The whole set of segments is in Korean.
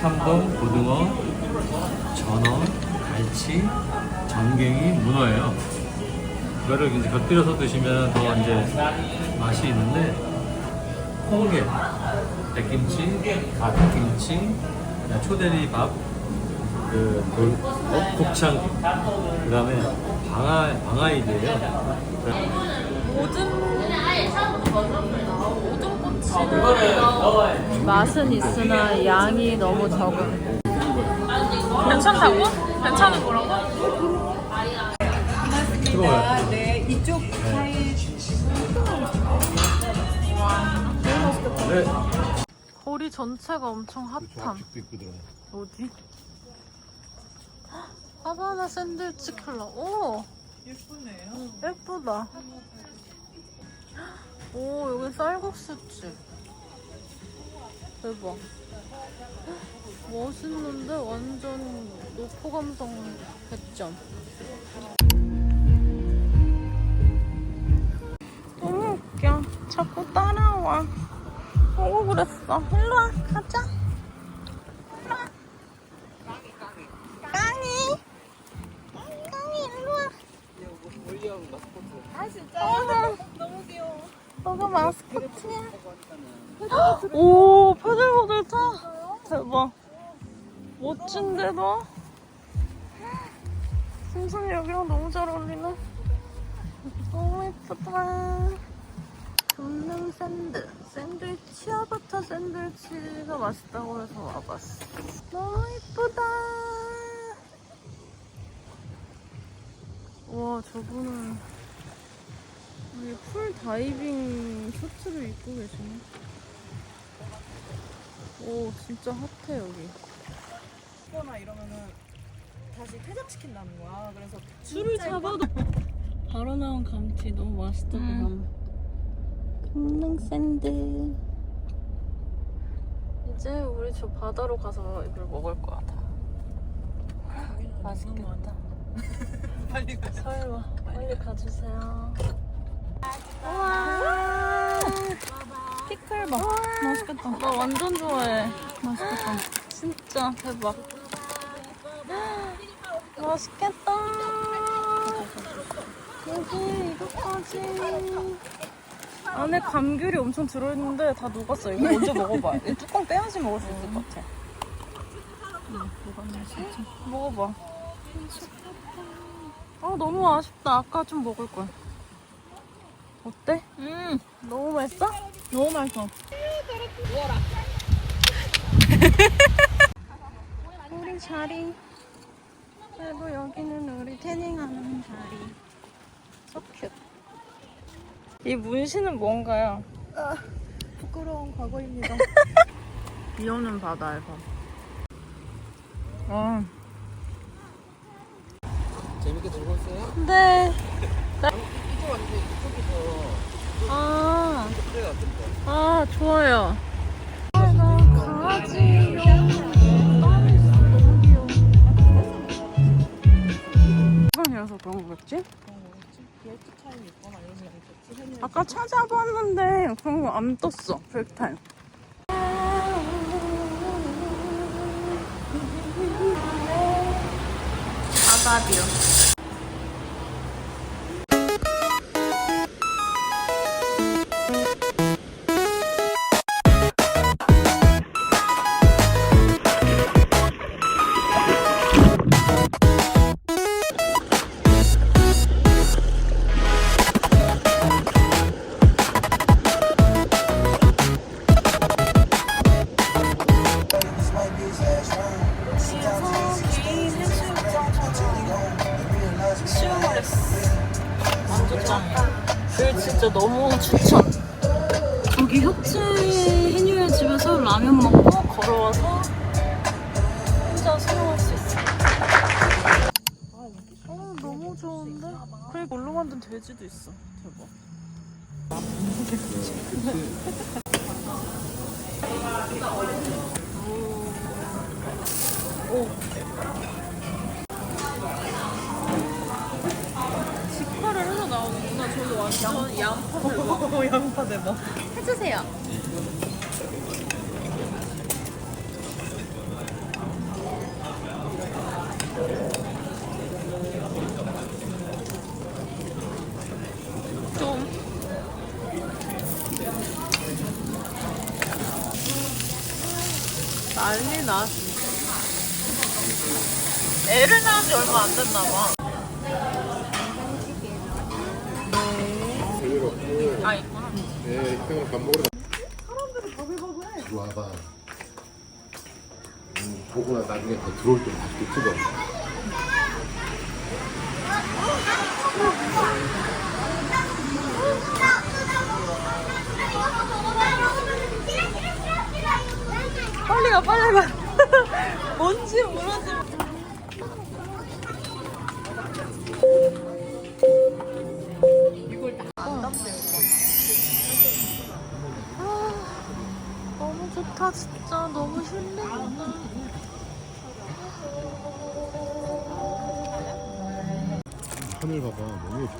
고등어, 전어, 갈치, 전갱이, 문어예요. 이거를 이제 곁들여서 드시면 더 이제 맛이 있는데 홍게, 백김치, 갓김치, 그다음에 초대리 밥, 그 돌, 어, 곱창, 그 다음에 방아 방아이드예요. 맛은 있으나 양이 너무 적은. 괜찮다고? 괜찮은 거라고? 뜨거워요. 네, 이쪽 사이 네. 거리 전체가 엄청 핫함. 어디? 하바나 샌드위치 컬러. 오, 예쁘네요. 예쁘다. 오, 여기 쌀국수집. 대박. 멋있는데 완전 노포 감성 100점. 너무 웃겨. 자꾸 따라와. 오고 그랬어. 일로 와, 가자. 일로 와. 깡이. 깡이, 일로 와. 아, 진짜요? 너무 귀여워. 너가 마스코트야. 오, 패들보들 타. 대박. 멋진데, 너? 심성이 여기랑 너무 잘 어울리네. 너무 예쁘다. 금능 샌드. 샌드위치, 치아바타 샌드위치가 맛있다고 해서 와봤어. 너무 예쁘다. 와, 저분은 여기 풀 다이빙 셔츠를 입고 계시네. 오, 진짜 핫해, 여기. 거나 이러면은 다시 퇴장시킨다는 거야. 그래서 술을 잡아도 바로 나온 감튀 너무 맛있다 그 감. 금능 샌드. 이제 우리 저 바다로 가서 이걸 먹을 거야 다. 맛있겠다. 빨리 가자. 설마 빨리 가주세요. 우와. 피클 봐. 맛있겠다. 나 완전 좋아해. 맛있겠다. 진짜 대박. 맛있겠다. 여기 이거까지. 안에 감귤이 엄청 들어있는데 다 녹았어. 이거 먼저 먹어봐. 이 뚜껑 빼야지 먹을 수 있을 것 같아. 먹어봐. 아 너무 아쉽다. 아까 좀 먹을 걸. 어때? 음 너무 맛있어? 너무 맛있어. 우리 자리. 그리고 여기는 우리 태닝하는 자리. So cute. 이 문신은 뭔가요? 부끄러운 과거입니다. 비 오는 바다에서. 아. 재밌게 즐거웠어요? 네. 이쪽 왔는데 이쪽에서 아. 아, 좋아요. 그런 거겠지? 브레이크 타임 있거나 아까 찾아봤는데 그런 거 안 떴어. 브레이크 타임. 바다뷰. 완 전 짱이야. 그 진짜 너무 추천. 저기 협재 해녀의 집에서 라면 먹고 걸어와서 혼자 수영할 수 있어. 어, 너무 좋은데? 그리고 뭘로 만든 돼지도 있어. 대박. 오. 직 양파 대박. 양파 대박. 해주세요. 좀. 난리 났어. 애를 낳은 지 얼마 안 됐나 봐. 네 형은 밥 먹으러 사람들이 바글바글해 들어와봐 음, 보고 나 나중에 더 들어올 때 맛있게 찍어 빨리 가, 빨리 가. 뭔지 모르지. 아, 너무 좋다, 진짜. 너무 신나다. 하늘 봐봐 너무 예뻐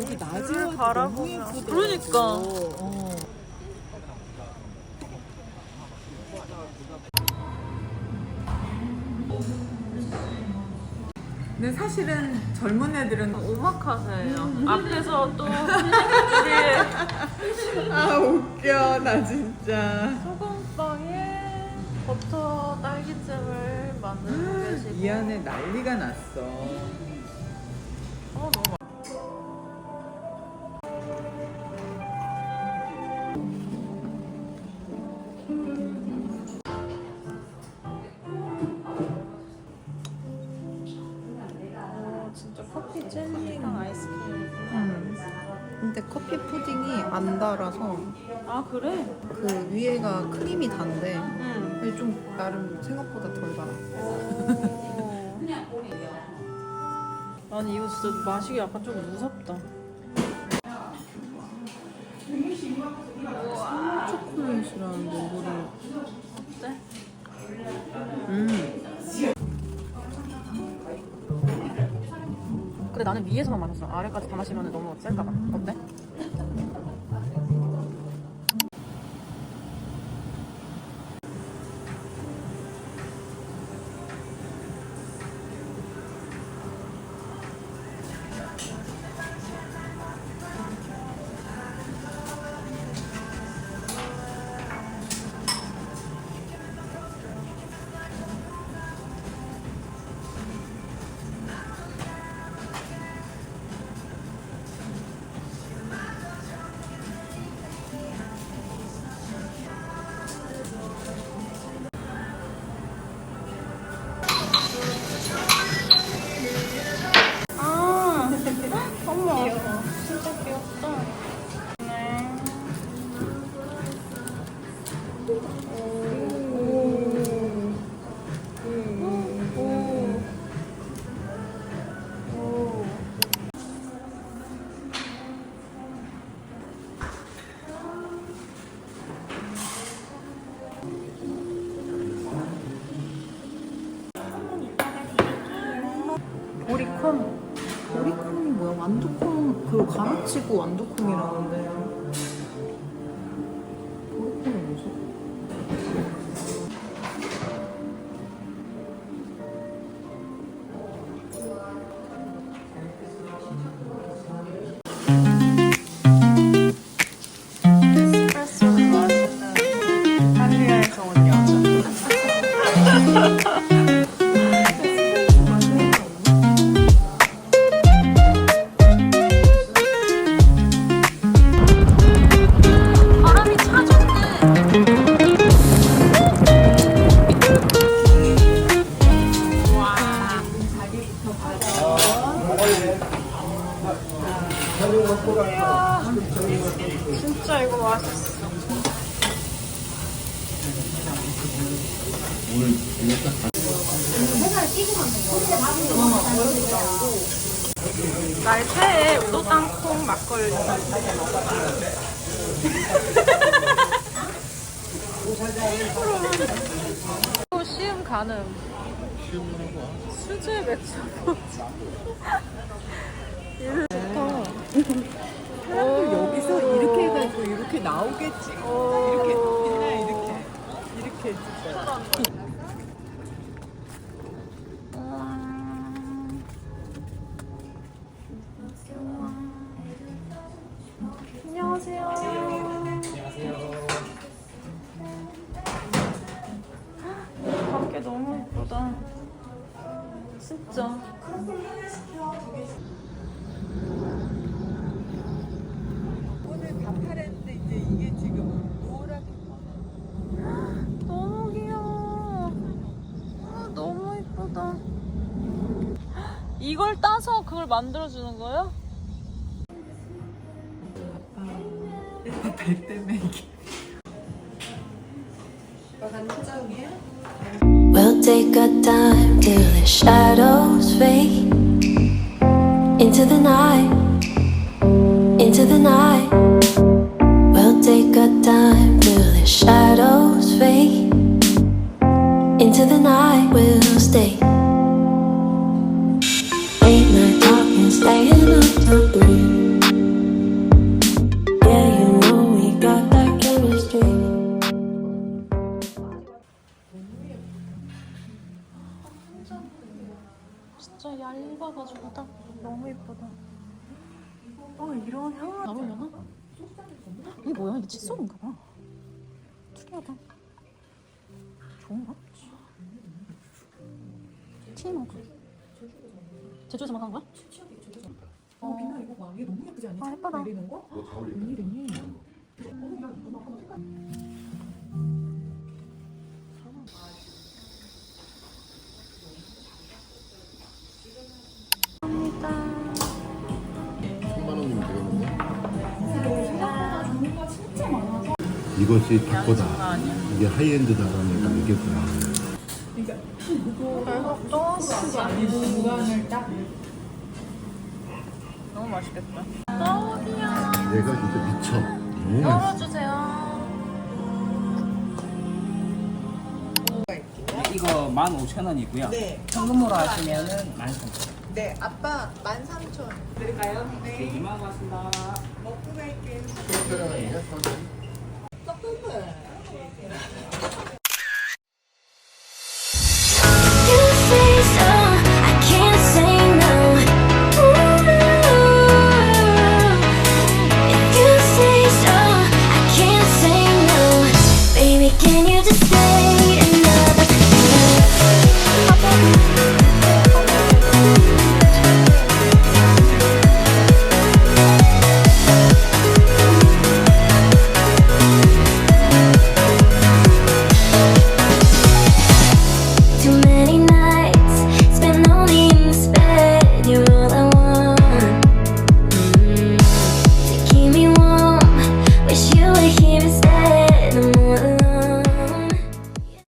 여기 낮에 와도 바라보면. 너무 예쁘더라고. 그러니까. 어. 근데 사실은 젊은 애들은 오마카세예요. 앞에서 또 아 웃겨 나 진짜 소금빵에 버터 딸기잼을 만들고 계시고 이 안에 난리가 났어 어, 너무 어, 진짜 커피 젤리랑 아이스크림. 음. 근데 커피 푸딩이 안 달아서 아 그래? 그 위에가 크림이 단데 응. 근데 좀 나름 생각보다 덜 달아. 아니 이거 진짜 마시기 약간 좀 무섭다. 근데 나는 위에서만 마셨어. 아래까지 다 마시면 너무 셀까봐. 어때? 보리콘. 보리콩이 뭐야? 완두콩 그거 갈아치고 완두콩이라는데. 보리콩이 뭐지? 에스프레소를 마시는 한리아에서 온 여자. 진짜 이거 맛있어. 나의 최애 우도 땅콩 막걸리. 또 시음 가능. 수제 맥주. 사람들 여기서 이렇게 해가지고 이렇게 나오겠지 이렇게 그냥 이렇게 이렇게 거야 안녕하세요. 예쁘다. 진짜. 이걸 따서 그걸 만들어주는 거예요? 배 때문에 이게 We'll take our time till the shadows fade into the night, into the night. We'll take our time till the shadows fade into the night. We'll stay. 칫솔인가 봐. 특이하다. 좋은가? 티머그. 제주에서만 하는 거야? 어 비나 이거 봐 이게 너무 예쁘지 않니? 아 예쁘다. 내리는 거? 천만 이것이 닭보다 이게 하이엔드다라는 약간 얘기했구나. 너무 맛있겠다. 얘가 진짜 미쳐. 너무 맛있어. 열어주세요. 이거 15,000원이고요. 네. 현금으로 하시면은 13,000원. 네 아빠 13,000원 드릴까요? 네 이만 왔습니다. 먹고 갈게요 good.